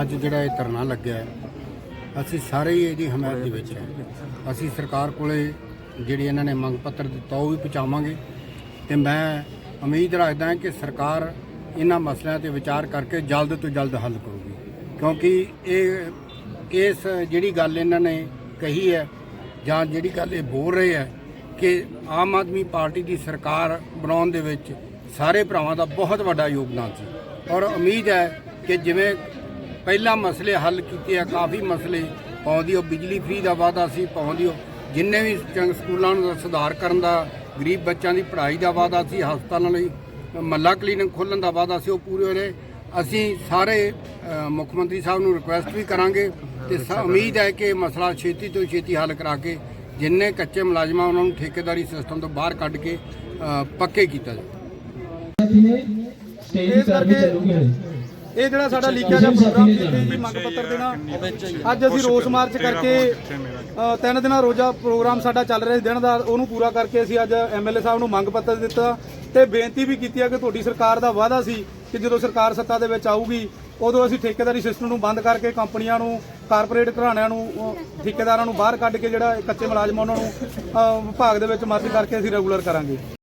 ਅੱਜ ਜਿਹੜਾ ਇਹ ਧਰਨਾ ਲੱਗਿਆ ਹੈ, ਅਸੀਂ ਸਾਰੇ ਹੀ ਇਹਦੀ ਹਮਾਇਤ ਦੇ ਵਿੱਚ ਹੈ। ਅਸੀਂ ਸਰਕਾਰ ਕੋਲੇ ਜਿਹੜੀ ਇਹਨਾਂ ਨੇ ਮੰਗ ਪੱਤਰ ਦਿੱਤਾ ਉਹ ਵੀ ਪਹੁੰਚਾਵਾਂਗੇ। ਤੇ ਮੈਂ ਉਮੀਦ ਰੱਖਦਾ ਹਾਂ ਕਿ ਸਰਕਾਰ ਇਹਨਾਂ ਮਸਲਿਆਂ ਤੇ ਵਿਚਾਰ ਕਰਕੇ ਜਲਦ ਤੋਂ ਜਲਦ ਹੱਲ ਕਰੂਗੀ। ਕਿਉਂਕਿ ਇਹ ਇਸ ਜਿਹੜੀ ਗੱਲ ਇਹਨਾਂ ਨੇ ਕਹੀ ਹੈ ਜਾਂ ਜਿਹੜੀ ਗੱਲ ਇਹ ਬੋਲ ਰਹੇ ਹੈ ਕਿ ਆਮ ਆਦਮੀ ਪਾਰਟੀ ਦੀ ਸਰਕਾਰ ਬਣਾਉਣ ਦੇ ਵਿੱਚ ਸਾਰੇ ਭਰਾਵਾਂ ਦਾ ਬਹੁਤ ਵੱਡਾ ਯੋਗਦਾਨ ਸੀ। ਔਰ ਉਮੀਦ ਹੈ ਕਿ ਜਿਵੇਂ ਪਹਿਲਾਂ ਮਸਲੇ ਹੱਲ ਕੀਤੇ ਆ, ਕਾਫੀ ਮਸਲੇ ਪਾਉਂਦੀ ਉਹ ਬਿਜਲੀ ਫ੍ਰੀ ਦਾ ਵਾਅਦਾ ਸੀ, ਪਾਉਂਦੀ ਉਹ ਜਿੰਨੇ ਵੀ ਚੰਗ ਸਕੂਲਾਂ ਨੂੰ ਸੁਧਾਰ ਕਰਨ ਦਾ, ਗਰੀਬ ਬੱਚਿਆਂ ਦੀ ਪੜ੍ਹਾਈ ਦਾ ਵਾਅਦਾ ਸੀ, ਹਸਪਤਾਲਾਂ ਲਈ ਮੱਲਾ ਕਲੀਨਿਕ ਖੋਲ੍ਹਣ ਦਾ ਵਾਅਦਾ ਸੀ, ਉਹ ਪੂਰੇ ਹੋ ਰਹੇ ਅਸੀਂ ਸਾਰੇ ਮੁੱਖ ਮੰਤਰੀ ਸਾਹਿਬ ਨੂੰ ਰਿਕੁਐਸਟ ਵੀ ਕਰਾਂਗੇ ਤੇ ਸ- ਉਮੀਦ ਹੈ ਕਿ ਮਸਲਾ ਛੇਤੀ ਤੋਂ ਛੇਤੀ ਹੱਲ ਕਰਾ ਕੇ ਜਿੰਨੇ ਕੱਚੇ ਮੁਲਾਜ਼ਮਾਂ ਉਹਨਾਂ ਨੂੰ ਠੇਕੇਦਾਰੀ ਸਿਸਟਮ ਤੋਂ ਬਾਹਰ ਕੱਢ ਕੇ ਪੱਕੇ ਕੀਤਾ ਜਾਵੇ ਸਟੇਜ ਕਰ ਵੀ ਚੱਲੂਗੀ ਹਲੇ ਇਹ ਜਿਹੜਾ ਸਾਡਾ ਲੀਕਿਆ ਜਿਹਾ ਪ੍ਰੋਗਰਾਮ ਸੀ ਜੀ ਮੰਗ ਪੱਤਰ ਦੇਣਾ। ਅੱਜ ਅਸੀਂ ਰੋਸ ਮਾਰਚ ਕਰਕੇ ਤਿੰਨ ਦਿਨਾਂ ਰੋਜ਼ਾ ਪ੍ਰੋਗਰਾਮ ਸਾਡਾ ਚੱਲ ਰਿਹਾ ਸੀ। ਦਿਨ ਦਾ ਉਹਨੂੰ ਪੂਰਾ ਕਰਕੇ ਅਸੀਂ ਅੱਜ ਐਮਐਲਏ ਸਾਹਿਬ ਨੂੰ ਮੰਗ ਪੱਤਰ ਦਿੱਤਾ ਤੇ ਬੇਨਤੀ ਵੀ ਕੀਤੀ ਹੈ ਕਿ ਤੁਹਾਡੀ ਸਰਕਾਰ ਦਾ ਵਾਅਦਾ ਸੀ ਕਿ ਜਦੋਂ ਸਰਕਾਰ ਸੱਤਾ ਦੇ ਵਿੱਚ ਆਊਗੀ ਉਦੋਂ ਅਸੀਂ ਠੇਕੇਦਾਰੀ ਸਿਸਟਮ ਨੂੰ ਬੰਦ ਕਰਕੇ ਕੰਪਨੀਆਂ ਨੂੰ ਕਾਰਪੋਰੇਟ ਘਰਾਣਿਆਂ ਨੂੰ ਠੇਕੇਦਾਰਾਂ ਨੂੰ ਬਾਹਰ ਕੱਢ ਕੇ ਜਿਹੜਾ ਕੱਚੇ ਮੁਲਾਜ਼ਮ ਉਹਨਾਂ ਨੂੰ ਵਿਭਾਗ ਦੇ ਵਿੱਚ ਮਰਜ਼ੀ ਕਰਕੇ ਅਸੀਂ ਰੈਗੂਲਰ ਕਰਾਂਗੇ।